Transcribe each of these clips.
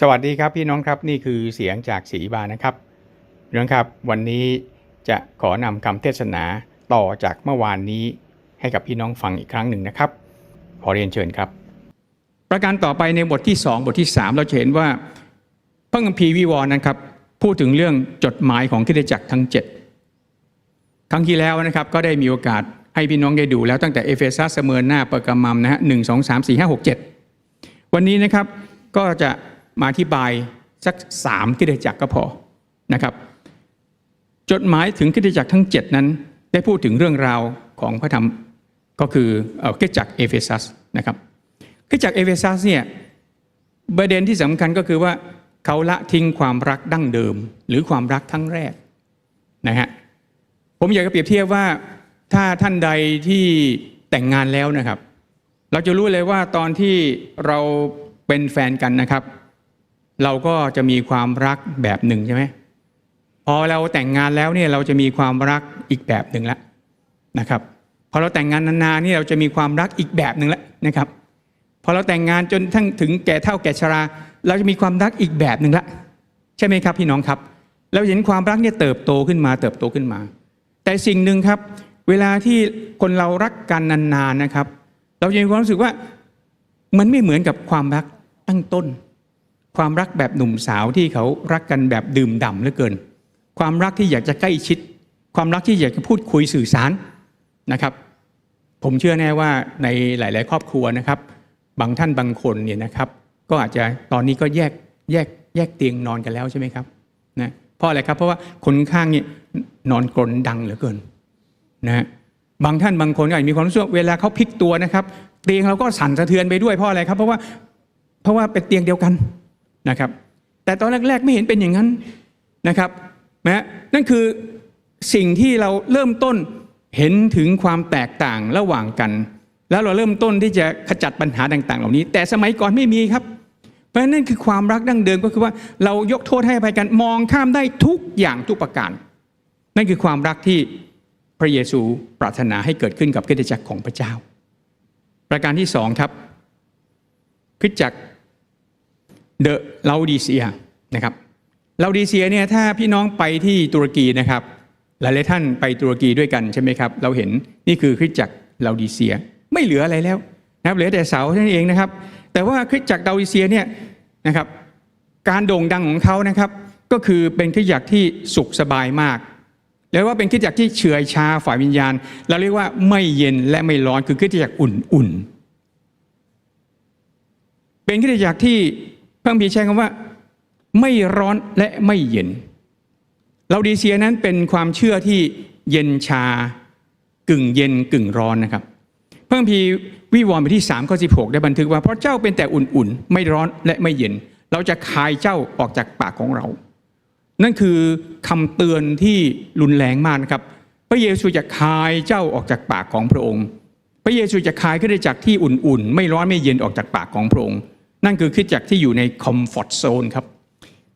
สวัสดีครับพี่น้องครับนี่คือเสียงจากศรีบานะครับพี่น้องครับวันนี้จะขอนำคำเทศนาต่อจากเมื่อวานนี้ให้กับพี่น้องฟังอีกครั้งหนึ่งนะครับ ขอเรียนเชิญครับ ประการต่อไปในบทที่ 2 บทที่ 3 เราจะเห็นว่าพระคัมภีร์วิวรณ์นะครับ พูดถึงเรื่องจดหมายของคริสตจักรทั้ง 7 ครั้งที่แล้วนะครับก็ได้มีโอกาสให้พี่น้องได้ดูแล้วตั้งแต่เอเฟซัสเสเมอร์นาเปอร์กามัมนะฮะหนึ่งสองสามสี่ห้าหกเจ็ดวันนี้นะครับก็จะ มาอธิบายสักสามคริสตจักรก็พอนะครับจดหมายถึงคริสตจักรทั้ง 7 นั้น ได้พูดถึงเรื่องราวของพระธรรมก็คือเอ่อคริสตจักรเอเฟซัสนะครับคริสตจักรเอเฟซัสเนี่ยประเด็นที่สำคัญก็คือว่าเขาละทิ้งความรักดั้งเดิม หรือความรักครั้งแรกนะฮะผมอยากจะเปรียบเทียบว่าถ้าท่านใดที่แต่งงานแล้วนะครับ เราจะรู้เลยว่าตอนที่เราเป็นแฟนกันนะครับ เราก็จะมีความรักแบบหนึ่งใช่ไหมพอเราแต่งงานแล้วเนี่ยเราจะมีความรักอีกแบบหนึ่งแล้วนะครับพอเราแต่งงานนานๆนี่เราจะมีความรักอีกแบบหนึ่งแล้วนะครับพอเราแต่งงานจนทั้งถึงแก่เท่าแก่ชรา เราจะมีความรักอีกแบบหนึ่งละใช่ไหมครับพี่น้องครับ เราเห็นความรักเนี่ยเติบโตขึ้นมาเติบโตขึ้นมา แต่สิ่งหนึ่งครับ เวลาที่คนเรารักกันนานๆนะครับ เราจะมีความรู้สึกว่ามันไม่เหมือนกับความรักตั้งต้น ความรักแบบหนุ่มสาวที่เขารักกันแบบดื่มด่ำเหลือเกิน ความรักที่อยากจะใกล้ชิด ความรักที่อยากจะพูดคุยสื่อสารนะครับ ผมเชื่อแน่ว่าในหลาย ๆ ครอบครัวนะครับ บางท่านบางคนเนี่ยนะครับ ก็อาจจะตอนนี้ก็แยกแยกแยกเตียงนอนกันแล้วใช่ไหมครับนะเพราะอะไรครับเพราะว่าคนข้างเนี่ยนอนกรนดังเหลือเกินนะบางท่านบางคนก็อาจจะมีความรู้สึกเวลาเขาพลิกตัวนะครับ เตียงเราก็สั่นสะเทือนไปด้วยเพราะอะไรครับ เพราะว่าเพราะว่าเป็นเตียงเดียวกัน นะครับ แต่ตอนแรกๆไม่เห็นเป็นอย่างนั้นนะครับนะนั่นคือสิ่งที่เราเริ่มต้นเห็นถึงความแตกต่างระหว่างกัน แล้วเราเริ่มต้นที่จะขจัดปัญหาต่าง ๆ เหล่านี้ แต่สมัยก่อนไม่มีครับ เพราะฉะนั้นนั่นคือความรักดั้งเดิมก็คือว่าเรายกโทษให้ภัยกันมองข้ามได้ทุกอย่างทุกประการ นั่นคือความรักที่พระเยซูปรารถนาให้เกิดขึ้นกับคริสตจักรของพระเจ้า ประการที่สองครับคริสตจักร เดอะลาดีเซียนะครับลาดีเซียเนี่ยถ้าพี่น้องไปที่ตุรกีนะครับหลายๆท่านไปตุรกีด้วยกันใช่ไหมครับ เราเห็นนี่คือคริสตจักรลาดีเซีย ไม่เหลืออะไรแล้วนะครับเหลือแต่เสาเท่านั้นเองนะครับ แต่ว่าคริสตจักรลาดีเซียเนี่ยนะครับการโด่งดังของเขานะครับ ก็คือเป็นคริสตจักรที่สุขสบายมากแล้วว่าเป็นคริสตจักรที่เฉื่อยชาฝ่ายวิญญาณ เราเรียกว่าไม่เย็นและไม่ร้อนคือคริสตจักรอุ่นๆเป็นคริสตจักรที่ พระคัมภีร์ใช้คำว่า ไม่ร้อนและไม่เย็น เราดีเซียนั้นเป็นความเชื่อที่เย็นชากึ่งเย็นกึ่งร้อนนะครับ พระคัมภีร์วิวรณ์บทที่3ข้อ16 ได้บันทึกว่าเพราะเจ้าเป็นแต่อุ่นๆ ไม่ร้อนและไม่เย็น เราจะคายเจ้าออกจากปากของเรา นั่นคือคำเตือนที่รุนแรงมากนะครับ พระเยซูจะคายเจ้าออกจากปากของพระองค์ พระเยซูจะคายขึ้นจากที่อุ่นๆ ไม่ร้อนไม่เย็นออกจากปากของพระองค์ นั่นคือคริสตจักรที่อยู่ในคอมฟอร์ z โซนครับ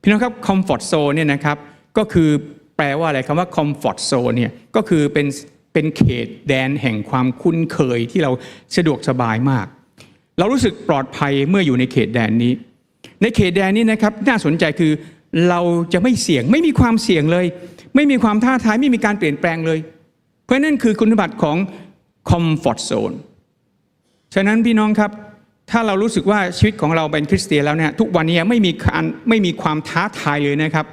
พี่น้องครับคอมฟอร์ z โซนเนี่ยนะครับก็คือแปลว่าอะไรคำว่าคอมฟอร์ z โซนเนี่ยก็คือเป็นเป็นเขตแดนแห่งความคุ้นเคยที่เราสะดวกสบายมาก เรารู้สึกปลอดภัยเมื่ออยู่ในเขตแดนนี้ ในเขตแดนนี้นะครับน่าสนใจคือเราจะไม่เสี่ยงไม่มีความเสี่ยงเลย ไม่มีความท้าทายไม่มีการเปลี่ยนแปลงเลย เพราะนั่นคือคุณสมบัติของคอมฟอร์ z โซนฉะนั้นพี่น้องครับ ถ้าเรารู้สึกว่าชีวิตของเราเป็นคริสเตียนแล้วเนี่ยทุกวันนี้ไม่มีการไม่มีความท้าทายเลยนะครับ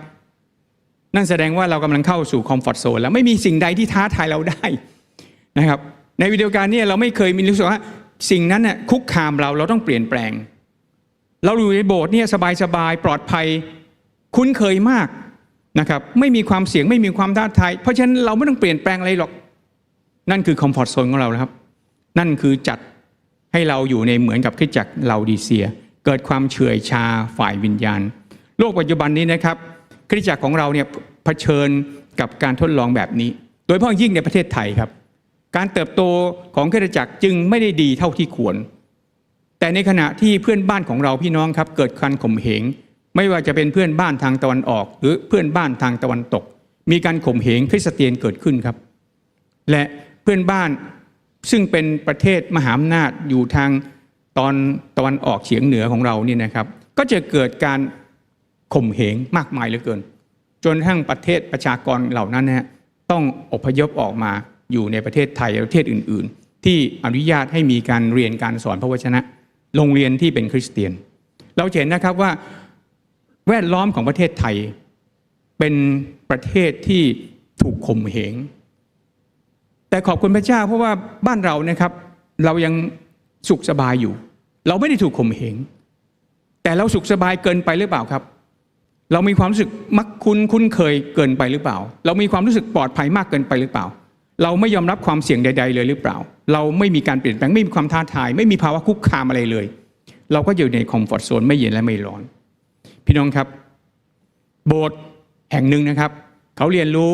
นั่นแสดงว่าเรากำลังเข้าสู่คอมฟอร์ z โซนแล้วไม่มีสิ่งใดที่ท้าทายเราได้นะครับ ในวิดีโอการนี้เราไม่เคยมีรู้สึกว่าสิ่งนั้นน่ะคุกคามเราเราต้องเปลี่ยนแปลง เราอยู่ในโบสถ์เนี่ยสบายๆปลอดภัยคุ้นเคยมากนะครับ ไม่มีความเสี่ยงไม่มีความท้าทาย เพราะฉะนั้นเราไม่ต้องเปลี่ยนแปลงอะไรหรอก นั่นคือคอมฟอร์ z โซนของเรานะครับ นั่นคือจัด ให้เราอยู่ในเหมือนกับคริสตจักรลาดีเซีย เกิดความเฉื่อยชาฝ่ายวิญญาณ โลกปัจจุบันนี้นะครับคริสตจักรของเราเนี่ยเผชิญกับการทดลองแบบนี้ โดยเฉพาะยิ่งในประเทศไทยครับ การเติบโตของคริสตจักรจึงไม่ได้ดีเท่าที่ควร แต่ในขณะที่เพื่อนบ้านของเราพี่น้องครับ เกิดการข่มเหงไม่ว่าจะเป็นเพื่อนบ้านทางตะวันออก หรือเพื่อนบ้านทางตะวันตก มีการข่มเหงคริสเตียนเกิดขึ้นครับ และเพื่อนบ้าน ซึ่งเป็นประเทศมหาอำนาจอยู่ทางตอนตะวันออกเฉียงเหนือของเรานี่นะครับ ก็จะเกิดการข่มเหงมากมายเหลือเกิน จนทั้งประเทศประชากรเหล่านั้นนะฮะต้องอพยพออกมาอยู่ในประเทศไทยและประเทศอื่น ๆ ที่อนุญาตให้มีการเรียนการสอนพระวจนะ โรงเรียนที่เป็นคริสเตียน เราเห็นนะครับว่าแวดล้อมของประเทศไทย เป็นประเทศที่ถูกข่มเหง แต่ขอบคุณพระเจ้าเพราะว่าบ้านเรานะครับ เรายังสุขสบายอยู่ เราไม่ได้ถูกข่มเหงแต่เราสุขสบายเกินไปหรือเปล่าครับ เรามีความรู้สึกมักคุ้นคุ้นเคยเกินไปหรือเปล่า เรามีความรู้สึกปลอดภัยมากเกินไปหรือเปล่า เราไม่ยอมรับความเสี่ยงใด ๆ เลยหรือเปล่า เราไม่มีการเปลี่ยนแปลงไม่มีความท้าทาย ไม่มีภาวะคุกคามอะไรเลย เราก็อยู่ในคอมฟอร์ทโซนไม่เย็นและไม่ร้อน พี่น้องครับ โบสถ์แห่งหนึ่งนะครับ เขาเรียนรู้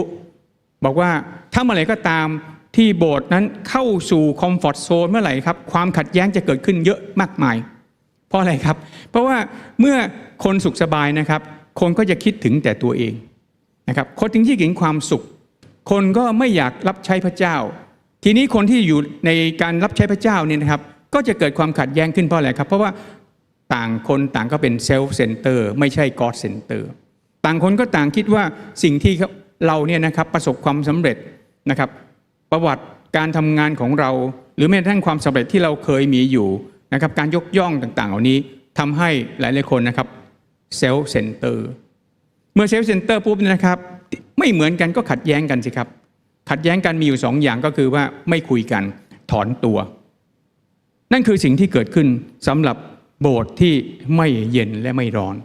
บอกว่าถ้าเมื่อไหร่ก็ตาม ที่โบสถ์นั้นเข้าสู่คอมฟอร์ทโซนเมื่อไหร่ครับ ความขัดแย้งจะเกิดขึ้นเยอะมากมาย เพราะอะไรครับ เพราะว่าเมื่อคนสุขสบายนะครับ คนก็จะคิดถึงแต่ตัวเองนะครับคนถึงที่ถึงความสุข คนก็ไม่อยากรับใช้พระเจ้า ทีนี้คนที่อยู่ในการรับใช้พระเจ้าเนี่ยนะครับ ก็จะเกิดความขัดแย้งขึ้นเพราะอะไรครับ เพราะว่าต่างคนต่างก็เป็นเซลฟ์เซนเตอร์ไม่ใช่กอดเซนเตอร์ต่างคนก็ต่างคิดว่าสิ่งที่เราเนี่ยนะครับประสบความสำเร็จนะครับ ประวัติการทำงานของเรา หรือแม้กระทั่งความสำเร็จที่เราเคยมีอยู่นะครับการยกย่องต่างๆ เหล่านี้ทำให้หลายๆคนนะครับเซลฟ์เซนเตอร์เมื่อเซลฟ์เซนเตอร์ปุ๊บนะครับ ไม่เหมือนกันก็ขัดแย้งกันสิครับ ขัดแย้งกันมีอยู่สองอย่างก็คือว่าไม่คุยกันถอนตัว นั่นคือสิ่งที่เกิดขึ้นสำหรับโบสถ์ที่ไม่เย็นและไม่ร้อน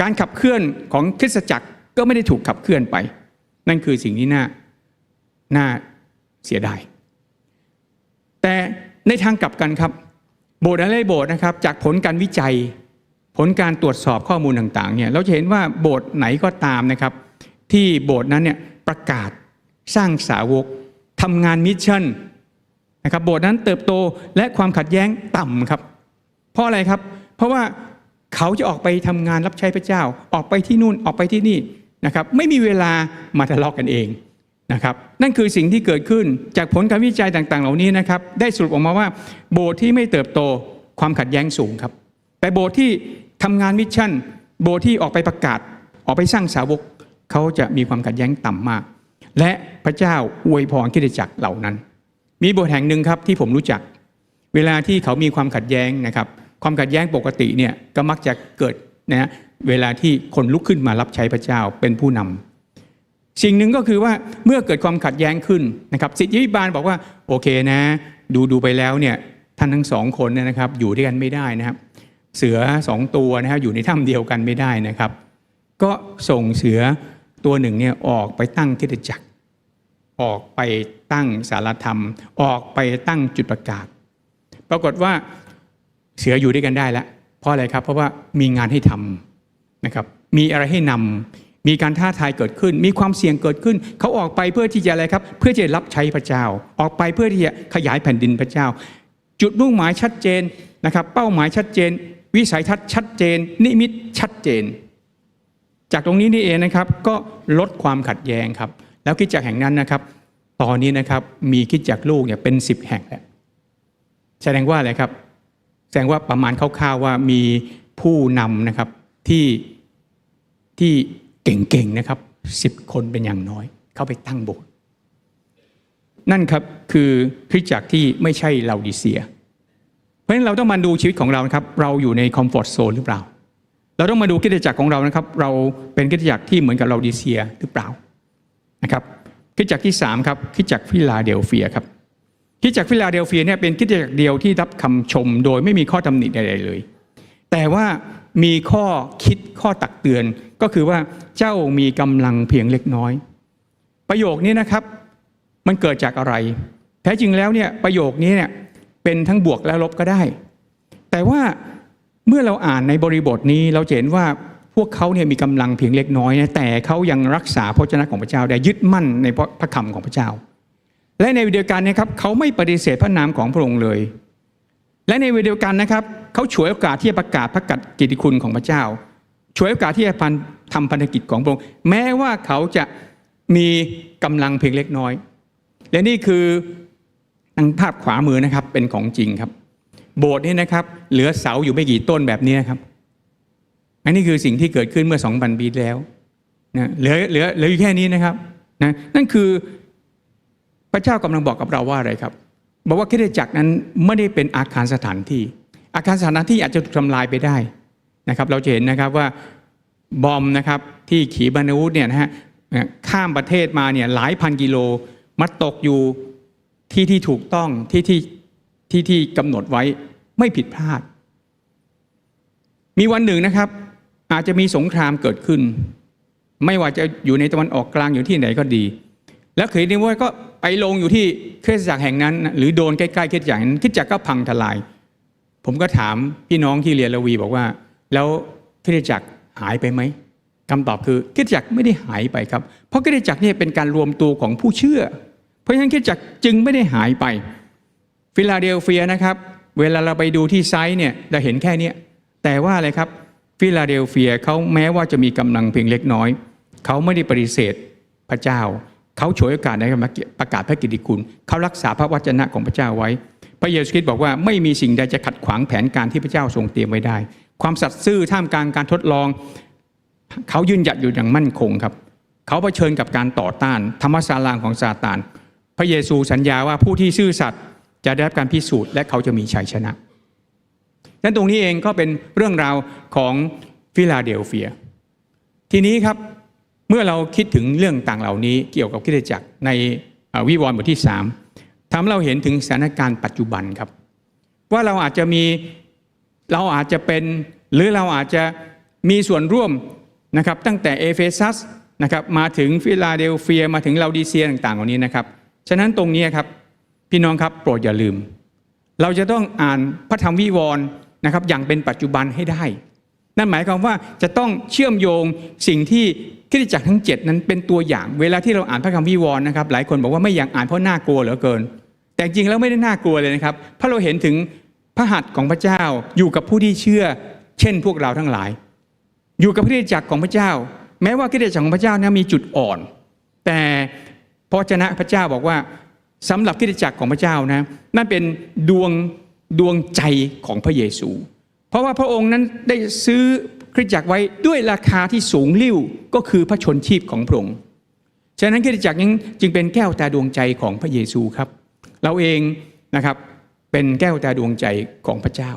การขับเคลื่อนของคริสตจักรก็ไม่ได้ถูกขับเคลื่อนไป นั่นคือสิ่งที่น่า น่าเสียดาย แต่ในทางกลับกันครับ โบสถ์อะไรโบสถ์นะครับ จากผลการวิจัย ผลการตรวจสอบข้อมูลต่างๆเนี่ยเราจะเห็นว่าโบสถ์ไหนก็ตามนะครับ ที่โบสถ์นั้นเนี่ยประกาศสร้างสาวกทำงานมิชชั่นนะครับโบสถ์นั้นเติบโตและความขัดแย้งต่ำครับ เพราะอะไรครับ เพราะว่าเขาจะออกไปทำงานรับใช้พระเจ้า ออกไปที่นู่นออกไปที่นี่นะครับ ไม่มีเวลามาทะเลาะกกันเอง นะครับนั่นคือสิ่งที่เกิดขึ้นจากผลการวิจัยต่าง ๆ เหล่านี้นะครับได้สรุปออกมาว่าโบสถ์ที่ไม่เติบโตความขัดแย้งสูงครับ แต่โบสถ์ที่ทำงานมิชชั่น โบสถ์ที่ออกไปประกาศ ออกไปสร้างสาวกเขาจะมีความขัดแย้งต่ำมาก และพระเจ้าอวยพรคริสตจักรเหล่านั้น มีโบสถ์แห่งหนึ่งครับที่ผมรู้จัก เวลาที่เขามีความขัดแย้งนะครับความขัดแย้งปกติเนี่ยก็มักจะเกิดนะฮะเวลาที่คนลุกขึ้นมารับใช้พระเจ้าเป็นผู้นำ สิ่งหนึ่งก็คือว่าเมื่อเกิดความขัดแย้งขึ้นนะครับสิทธิวิบาลบอกว่าโอเคนะ ดูดูไปแล้วเนี่ยท่านทั้งสองคนเนี่ยนะครับอยู่ด้วยกันไม่ได้นะครับ เสือสองตัวนะครับอยู่ในถ้ำเดียวกันไม่ได้นะครับ ก็ส่งเสือตัวหนึ่งเนี่ยออกไปตั้งคริสตจักร ออกไปตั้งสารธรรม ออกไปตั้งจุดประกาศ ปรากฏว่าเสืออยู่ด้วยกันได้แล้วเพราะอะไรครับ เพราะว่ามีงานให้ทำนะครับ มีอะไรให้นำ มีการท้าทายเกิดขึ้น มีความเสี่ยงเกิดขึ้น เขาออกไปเพื่อที่จะอะไรครับ เพื่อจะรับใช้พระเจ้า ออกไปเพื่อที่จะขยายแผ่นดินพระเจ้า จุดมุ่งหมายชัดเจนนะครับ เป้าหมายชัดเจน วิสัยทัศน์ชัดเจน นิมิตชัดเจน จากตรงนี้นี่เองนะครับ ก็ลดความขัดแย้งครับ แล้วคิดจักแห่งนั้นนะครับ ตอนนี้นะครับมีคิดจักลูกเนี่ยเป็นสิบแห่งแล้วแสดงว่าอะไรครับ แสดงว่าประมาณคร่าวๆว่ามีผู้นำนะครับที่ที่ เก่งๆนะครับสิบคนเป็นอย่างน้อย เข้าไปตั้งโบสถ์นั่นครับคือคริสตจักรที่ไม่ใช่ลาดิเซีย เพราะฉะนั้นเราต้องมาดูชีวิตของเรานะครับ เราอยู่ในคอมฟอร์ทโซนหรือเปล่า เราต้องมาดูคริสตจักรของเรานะครับ เราเป็นคริสตจักรที่เหมือนกับลาดิเซียหรือเปล่านะครับคริสตจักรที่สามครับคริสตจักรฟิลาเดลเฟียครับคริสตจักรฟิลาเดลเฟียเนี่ยเป็นคริสตจักรเดียวที่รับคำชมโดยไม่มีข้อตำหนิใดๆเลย แต่ว่า มีข้อคิดข้อตักเตือน ก็คือว่าเจ้ามีกำลังเพียงเล็กน้อย ประโยคนี้นะครับ มันเกิดจากอะไร แท้จริงแล้วเนี่ยประโยคนี้เนี่ยเป็นทั้งบวกและลบก็ได้ แต่ว่าเมื่อเราอ่านในบริบทนี้เราเห็นว่าพวกเขาเนี่ยมีกำลังเพียงเล็กน้อยนะแต่เขายังรักษาพระวจนะของพระเจ้าได้ยึดมั่นในพระคำของพระเจ้า และในวลาเดียวกันนะครับเขาไม่ปฏิเสธพระนามของพระองค์เลย และในวลาเดียวกันนะครับ เขาฉวยโอกาสที่จะประกาศพระกัดกิติคุณของพระเจ้าฉวยโอกาสที่จะพันทำพันธกิจของพระองค์แม้ว่าเขาจะมีกำลังเพียงเล็กน้อย และนี่คือทางภาพขวามือนะครับเป็นของจริงครับ โบสถ์นี้นะครับ เหลือเสาอยู่ไม่กี่ต้นแบบนี้นครับ อันนี้คือสิ่งที่เกิดขึ้นเมื่อ2,000ปีแล้วนะเหลือเหลือเหลืออยู่แค่นี้นะครับนะนั่นคือพระเจ้ากำลังบอกกับเราว่าอะไรครับ บอกว่าคริสตจักรนั้นไม่ได้เป็นอาคารสถานที่ อาคารสถานที่อาจจะถูกทำลายไปได้นะครับเราจะเห็นนะครับว่าบอมนะครับที่ขีบานาวุธเนี่ยนะฮะข้ามประเทศมาเนี่ยหลายพันกิโลมาตกอยู่ที่ที่ถูกต้องที่ที่ที่ที่กำหนดไว้ไม่ผิดพลาด มีวันหนึ่งนะครับ อาจจะมีสงครามเกิดขึ้น ไม่ว่าจะอยู่ในตะวันออกกลางอยู่ที่ไหนก็ดี แล้วเคยได้ว่าก็ไปลงอยู่ที่เคริสตจักรแห่งนั้น หรือโดนใกล้ๆเคริสตจักรนั้นคริสตจักรก็พังทลาย ผมก็ถามพี่น้องที่เรียนละวีบอกว่า แล้วคริสตจักรหายไปไหมคำตอบคือคริสตจักรไม่ได้หายไปครับ เพราะคริสตจักรเนี่ยเป็นการรวมตัวของผู้เชื่อ เพราะฉะนั้นคริสตจักรจึงไม่ได้หายไป ฟิลาเดลเฟียนะครับ เวลาเราไปดูที่ไซต์เนี่ยเราเห็นแค่นี้แต่ว่าอะไรครับฟิลาเดลเฟียเขาแม้ว่าจะมีกำลังเพียงเล็กน้อยเขาไม่ได้ปฏิเสธพระเจ้า เขาฉวยโอกาสในการประกาศพระกิตติคุณ เขารักษาพระวจนะของพระเจ้าไว้ พระเยซูคริสต์บอกว่าไม่มีสิ่งใดจะขัดขวางแผนการที่พระเจ้าทรงเตรียมไว้ได้ ความสัตย์ซื่อท่ามกลางการทดลอง เขายืนหยัดอยู่อย่างมั่นคงครับ เขาเผชิญกับการต่อต้าน ธรรมศาลางของซาตาน พระเยซูสัญญาว่าผู้ที่ซื่อสัตย์จะได้รับการพิสูจน์และเขาจะมีชัยชนะดังนั้นตรงนี้เองก็เป็นเรื่องราวของฟิลาเดลเฟีย ทีนี้ครับเมื่อเราคิดถึงเรื่องต่างเหล่านี้เกี่ยวกับคริสตจักรในวิวรณ์บทที่ 3 ทำให้เราเห็นถึงสถานการณ์ปัจจุบันครับ ว่าเราอาจจะมีเราอาจจะเป็นหรือเราอาจจะมีส่วนร่วมนะครับตั้งแต่เอเฟซัสนะครับมาถึงฟิลาเดลเฟียมาถึงลาดิเซียต่างๆเหล่านี้นะครับ ฉะนั้นตรงนี้ครับพี่น้องครับโปรดอย่าลืม เราจะต้องอ่านพระธรรมวิวรณ์นะครับอย่างเป็นปัจจุบันให้ได้ นั่นหมายความว่าจะต้องเชื่อมโยงสิ่งที่คริสตจักรทั้ง 7 นั้นเป็นตัวอย่าง เวลาที่เราอ่านพระคำวิวรณ์นะครับ หลายคนบอกว่าไม่อยากอ่านเพราะน่ากลัวเหลือเกิน แต่จริงแล้วไม่ได้น่ากลัวเลยนะครับ เพราะเราเห็นถึงพระหัตถ์ของพระเจ้าอยู่กับผู้ที่เชื่อ เช่นพวกเราทั้งหลาย อยู่กับคริสตจักรของพระเจ้า แม้ว่าคริสตจักรของพระเจ้านั้นมีจุดอ่อน แต่พระเจ้าพระเจ้าบอกว่าสำหรับคริสตจักรของพระเจ้านะนั่นเป็นดวงดวงใจของพระเยซู เพราะว่าพระองค์นั้นได้ซื้อคริสตจักรไว้ด้วยราคาที่สูงลิ่วก็คือพระชนชีพของพระองค์ฉะนั้นคริสตจักรนี้จึงเป็นแก้วตาดวงใจของพระเยซูครับ เราเองนะครับเป็นแก้วตาดวงใจของพระเจ้า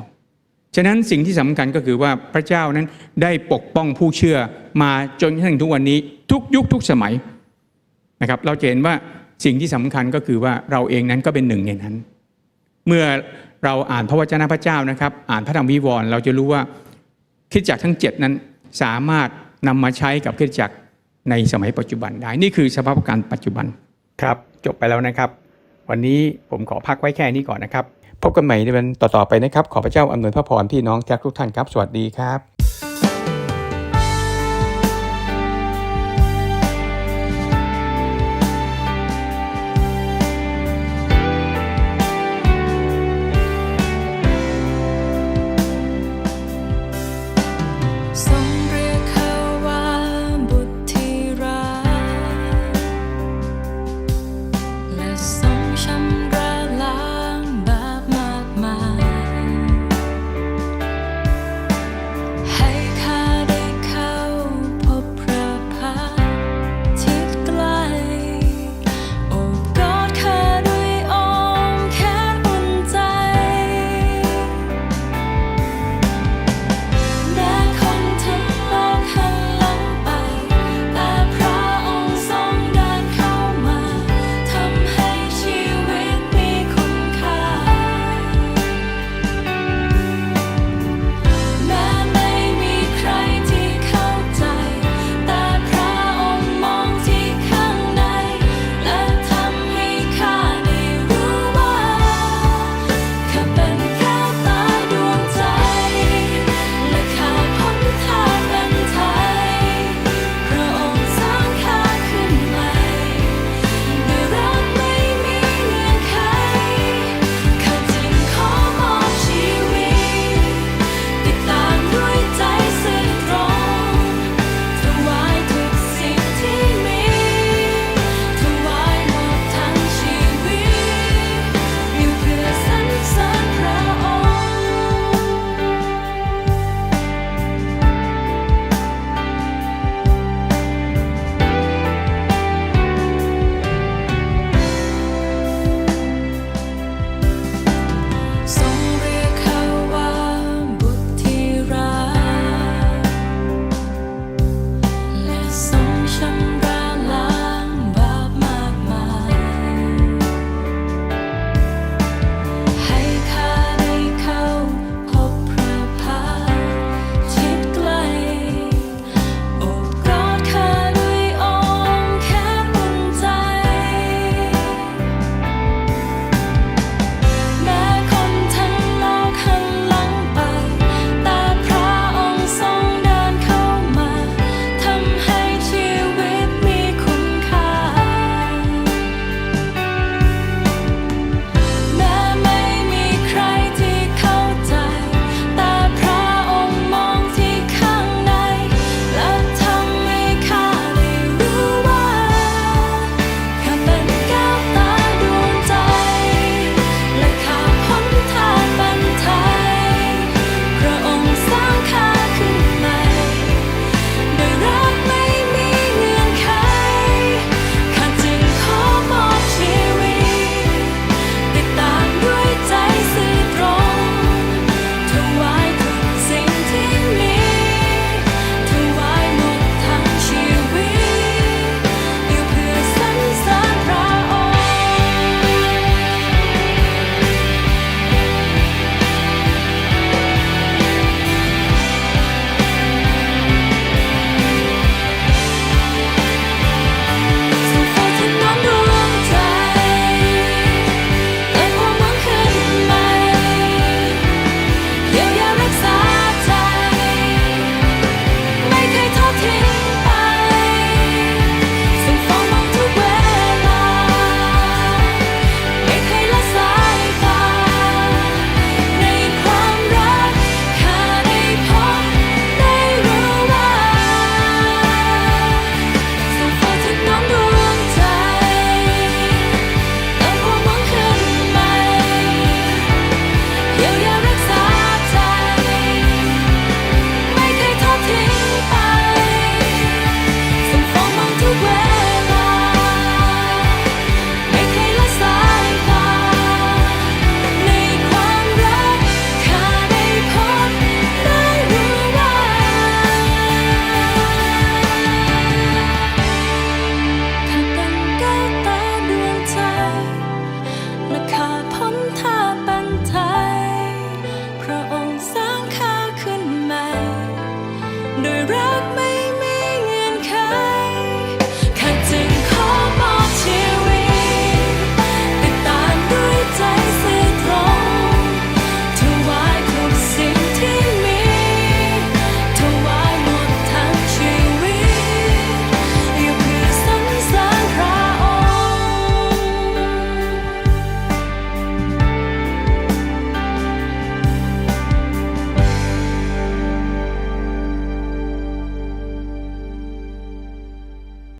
ฉะนั้นสิ่งที่สำคัญก็คือว่าพระเจ้านั้นได้ปกป้องผู้เชื่อมาจนถึงทุกวันนี้ทุกยุคทุกสมัยนะครับ เราเห็นว่าสิ่งที่สำคัญก็คือว่าเราเองนั้นก็เป็นหนึ่งในนั้น เมื่อเราอ่านพระวจนะพระเจ้านะครับ อ่านพระธรรมวิวรณ์เราจะรู้ว่าคริสตจักทั้ง 7 นั้นสามารถนำมาใช้กับคริสตจักในสมัยปัจจุบันได้ นี่คือสภาพการปัจจุบันครับ จบไปแล้วนะครับ วันนี้ผมขอพักไว้แค่นี้ก่อนนะครับ พบกันใหม่ในวันต่อๆไปนะครับ ขอพระเจ้าอำนวยพระพรพี่น้องทุกท่านครับ สวัสดีครับ